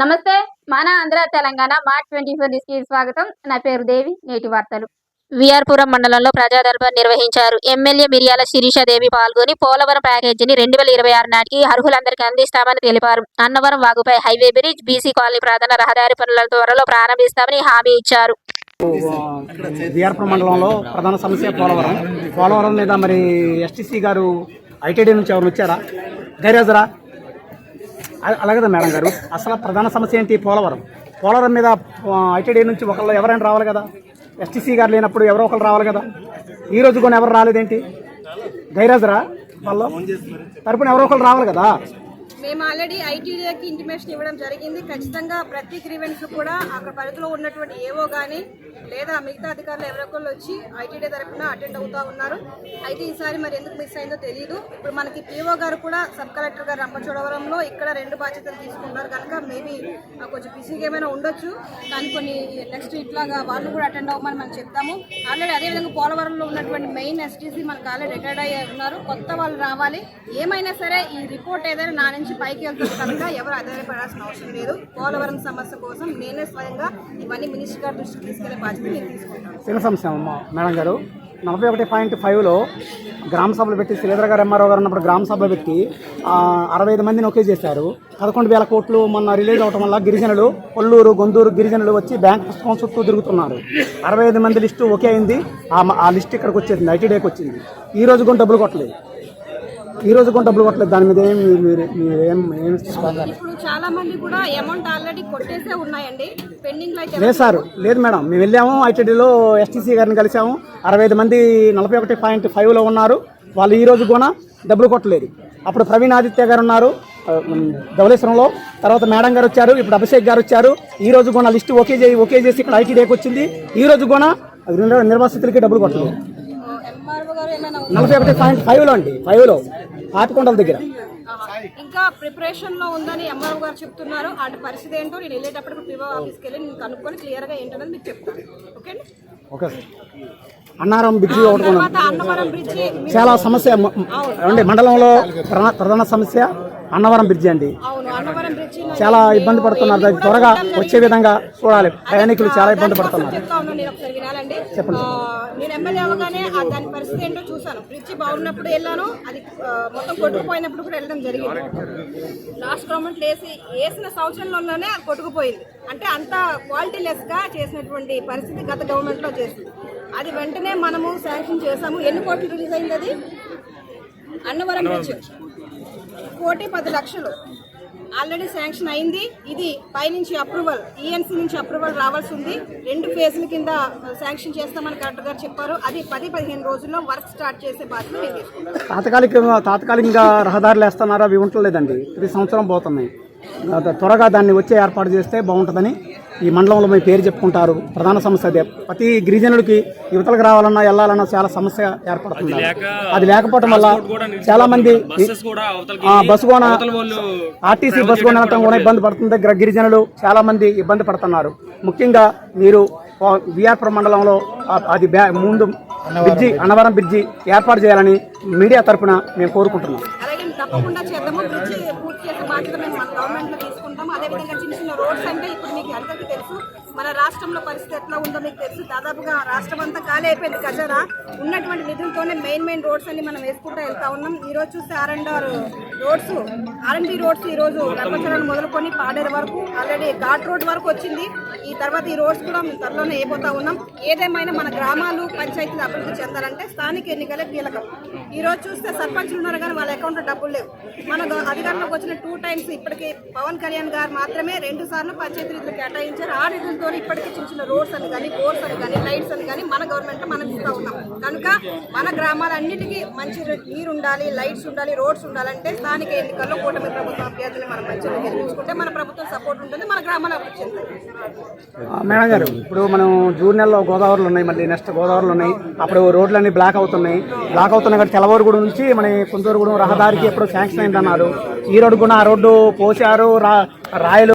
నమస్తే మన Andhra Telangana March twenty ఫోర్కి స్వాగతం. నా పేరు దేవి నేటి వార్తలు. విఆర్పురం మండలంలో ప్రజా దర్బార్ నిర్వహించారు. ఎమ్మెల్యే మిరియాల శిరీషాదేవి పాల్గొని పోలవరం ప్యాకేజీని రెండు వేల ఇరవై ఆరు నాటికి అర్హులందరికీ అందిస్తామని తెలిపారు. అన్నవరం వాగుపై హైవే బ్రిడ్జ్ బీసీ కాలనీ ప్రధాన రహదారి పనుల త్వరలో ప్రారంభిస్తామని హామీ ఇచ్చారు. మండలంలో ప్రధాన సమస్య పోలవరం. పోలవరం మీద మరి ఎస్టీసీ గారు ఐటీడీ నుంచి ఎవరు వచ్చారా గైరాజరా? అలాగే మేడం గారు? అసలు ప్రధాన సమస్య ఏంటి పోలవరం? పోలవరం మీద ఐటీడీ నుంచి ఒకళ్ళు ఎవరైనా రావాలి కదా? ఎస్టీసీ గారు లేనప్పుడు ఎవరో ఒకరు రావాలి కదా? ఈ రోజు కూడా ఎవరు రాలేదేంటి? గైరాజరా? వాళ్ళు తరపున ఎవరో ఒకరు రావాలి కదా? మేము ఆల్రెడీ ఐటీడీకి ఇంటిమేషన్ ఇవ్వడం జరిగింది. ఖచ్చితంగా ప్రతి గ్రీవెన్స్ కూడా అక్కడ పరిధిలో ఉన్నటువంటి ఏవో కానీ లేదా మిగతా అధికారులు ఎవరొకళ్ళు వచ్చి ఐటీడీ తరఫున అటెండ్ అవుతూ ఉన్నారు. అయితే ఈసారి మరి ఎందుకు మిస్ అయిందో తెలియదు ఇప్పుడు మనకి పీఓ గారు కూడా సబ్ కలెక్టర్ గారు రంపచోడవరంలో ఇక్కడ రెండు బాధ్యతలు తీసుకున్నారు కనుక మేబీ కొంచెం బిజీగా ఏమైనా ఉండొచ్చు. కానీ కొన్ని నెక్స్ట్ ఇట్లాగా వాళ్ళు కూడా అటెండ్ అవ్వమని మనం చెప్తాము. ఆల్రెడీ అదేవిధంగా పోలవరంలో ఉన్నటువంటి మెయిన్ ఎస్టీసీ మనకు ఆల్రెడీ రిటైర్డ్ అయ్యి ఉన్నారు. కొత్త వాళ్ళు రావాలి. ఏమైనా సరే ఈ రిపోర్ట్ ఏదైనా నా నుంచి పైకి వెళ్తుంది కనుక ఎవరు ఆధారపడాల్సిన అవసరం లేదు. పోలవరం సమస్య కోసం నేనే స్వయంగా ఇవన్నీ మినిస్టర్ గారి దృష్టికి తీసుకెళ్ళే బాధ్యత నేను తీసుకుంటాను. చిన్న సమస్య మేడం గారు. నలభై ఒకటి పాయింట్ ఫైవ్లో గ్రామ సభలు పెట్టి శ్రీధర్ గారు ఎంఆర్ఓ గారు ఉన్నప్పుడు గ్రామ సభలు పెట్టి అరవై ఐదు మందిని ఒకే చేశారు. పదకొండు వేల కోట్లు మొన్న రిలీజ్ అవటం వల్ల గిరిజనులు కొల్లూరు గొంతూరు గిరిజనులు వచ్చి బ్యాంక్ పుస్తకం చుట్టూ తిరుగుతున్నారు. అరవై ఐదు మంది లిస్టు ఒకే అయింది. ఆ లిస్ట్ ఇక్కడికి వచ్చేసింది ఐటీడేకి వచ్చింది. ఈ రోజు కూడా డబ్బులు కొట్టలేదు. ఈ రోజు కూడా డబ్బులు కొట్టలేదు. దాని మీద ఏం మీరు మీరు ఏం ఏం స్పందన ఇప్పుడు చాలా మంది కూడా అమౌంట్ ఆల్రెడీ కొట్టేసే ఉన్నాయండి. పెండింగ్లో అయితే లేదు సార్ లేదు మేడం. మేము వెళ్ళాము ఐటీడీలో ఎస్టీసీ గారిని కలిసాము అరవై ఐదు మంది నలభై ఒకటి పాయింట్ ఫైవ్లో ఉన్నారు. వాళ్ళు ఈ రోజు కూడా డబ్బులు కొట్టలేదు. అప్పుడు ప్రవీణ్ ఆదిత్య గారు ఉన్నారు ధవళేశ్వరంలో. తర్వాత మేడం గారు వచ్చారు ఇప్పుడు అభిషేక్ గారు వచ్చారు. ఈ రోజు కూడా లిస్ట్ ఓకే చేసి ఓకే చేసి ఇక్కడ ఐటీడీకి వచ్చింది. ఈ రోజు కూడా నిర్వ- నిర్వాసితులకి డబ్బులు కొట్టలేదు. నలభై ఒకటి పాయింట్ ఫైవ్లో అండి ఫైవ్లో పాపికొండల దగ్గర. ఇంకా ప్రిపరేషన్లో ఉందని ఎంఆర్ఓ గారు చెప్తున్నారు. అటు పరిస్థితి ఏంటో నేను వెళ్ళేటప్పుడు పిఓ ఆఫీస్కి వెళ్ళి నేను కనుక్కొని క్లియర్గా ఏంటనేది మీకు చెప్తాను. Okay okay sir. అన్నారం బిగ్జీ ఒకటి బ్రిడ్జి చాలా సమస్య మండలంలో ప్రధా- ప్రధాన సమస్య? అన్నవరం బ్రిడ్జి అండి. అవును అన్నవరం బ్రిడ్జి చాలా ఇబ్బంది పడుతున్నారు. అది త్వరగా వచ్చే విధంగా చూడాలి. ప్రయాణికులు చాలా ఇబ్బంది పడుతున్నారు. ఉన్నాను నేను ఎమ్మెల్యే అవగానే ఆ దాని పరిస్థితి ఏంటో చూసాను బ్రిడ్జి బాగున్నప్పుడు వెళ్ళాను. అది మొత్తం కొట్టుకుపోయినప్పుడు కూడా వెళ్ళడం జరిగింది. లాస్ట్ గవర్నమెంట్ వేసి వేసిన సంవత్సరంలోనే అది కొట్టుకుపోయింది. అంటే అంత క్వాలిటీ లెస్గా చేసినటువంటి పరిస్థితి గత గవర్నమెంట్లో చేసింది. అది వెంటనే మనము శాంక్షన్ చేసాము ఎన్ని కోట్లు రిలీజ్ అయింది అది? అన్నవరం బ్రిడ్జ్. కోటి పది లక్షలు. ఆల్రెడీ శాంక్షన్ అయింది. ఇది పైనుంచి అప్రూవల్ ఈఎన్సీ నుంచి అప్రూవల్ రావాల్సి ఉంది రెండు ఫేజ్ల కింద శాంక్షన్ చేస్తామని కలెక్టర్ గారు చెప్పారు. అది పది పదిహేను రోజుల్లో వర్క్ స్టార్ట్ చేసే బాధ్యత తాత్కాలిక తాత్కాలికంగా రహదారులు వేస్తున్నారా? అవి ఉండలేదండి ప్రతి సంవత్సరం పోతున్నాయి. త్వరగా దాన్ని వచ్చే ఏర్పాటు చేస్తే బాగుంటుందని ఈ మండలంలో మీ పేరు చెప్పుకుంటారు. ప్రధాన సమస్య అదే. ప్రతి గిరిజనుడికి యువతలకు రావాలన్నా వెళ్ళాలన్నా చాలా సమస్య ఏర్పడుతుంది. అది లేకపోవడం వల్ల చాలా మంది ఆ, బస్సు కూడా ఆర్టీసీ బస్సు కొనడం కూడా ఇబ్బంది పడుతుంది. గ్ర- గిరిజనులు చాలా మంది ఇబ్బంది పడుతున్నారు. ముఖ్యంగా మీరు విఆర్పురం మండలంలో అది బ్యా- ముందు బ్రిడ్జి. అన్నవరం బ్రిడ్జి ఏర్పాటు చేయాలని మీడియా తరపున మేము కోరుకుంటున్నాం. తప్పకుండా చేద్దాము. బ్రిడ్జ్ పూర్తి చేసే బాధ్యత మేము మన గవర్నమెంట్లో తీసుకుంటాము. అదేవిధంగా చిన్న చిన్న రోడ్స్ అంటే ఇప్పుడు మీకు అందరికీ తెలుసు. మన రాష్ట్రంలో పరిస్థితి ఎట్లా ఉందో మీకు తెలుసు. దాదాపుగా రాష్ట్రం అంతా ఖాళీ అయిపోయింది. కజరా ఉన్నటువంటి నిధులతోనే మెయిన్ మెయిన్ రోడ్స్ అన్ని మనం వేసుకుంటూ వెళ్తా ఉన్నాం. ఈ రోజు చూస్తే are and are roads are and roads ఈ రోజు రంపచరణ్ మొదలుకొని పాడేరు వరకు ఆల్రెడీ ఘాట్ రోడ్ వరకు వచ్చింది. ఈ తర్వాత ఈ రోడ్స్ కూడా మేము త్వరలోనే అయిపోతా ఉన్నాం. ఏదేమైనా మన గ్రామాలు పంచాయతీలు అభివృద్ధి చెందాలంటే స్థానిక ఎన్నికలే కీలకం. ఈ రోజు చూస్తే సర్పంచ్లు ఉన్నారు కానీ వాళ్ళ అకౌంట్లో డబ్బులు లేవు. మన అధికారంలోకి వచ్చిన టూ టైమ్స్ ఇప్పటికి పవన్ కళ్యాణ్ గారు మాత్రమే రెండు సార్లు పంచాయతీ నిధులు కేటాయించారు. ఆ నిధులతో ఇప్పటికి చిన్న చిన్న రోడ్స్ అని కానీ బోర్స్ అని కానీ లైట్స్ అని కానీ మన గవర్నమెంట్ మనం ఇస్తూ ఉన్నాం. కనుక మన గ్రామాలన్నిటికీ మంచి నీరు ఉండాలి లైట్స్ ఉండాలి రోడ్స్ ఉండాలంటే స్థానిక ఎన్నికల్లో కూటమి ప్రభుత్వ అభ్యర్థులు మనం మంచిగా గెలిపించుకుంటే మన ప్రభుత్వం సపోర్ట్ ఉంటుంది మన గ్రామాలు అభివృద్ధి చెందుతాయి. మేడం గారు ఇప్పుడు మనం జూన్ నెలలో గోదావరిలో ఉన్నాయి మళ్ళీ నెక్స్ట్ గోదావరిలో ఉన్నాయి. అప్పుడు రోడ్లన్నీ బ్లాక్ అవుతున్నాయి. బ్లాక్ అవుతున్నాయి కాబట్టి తెల్లవారుగూడెం నుంచి మన కుందూరుగూడెం రహదారికి ఎప్పుడు శాంక్షన్ అయిందన్నారు. ఈ రోడ్డు కూడా ఆ రోడ్డు పోసారు రా రాయలు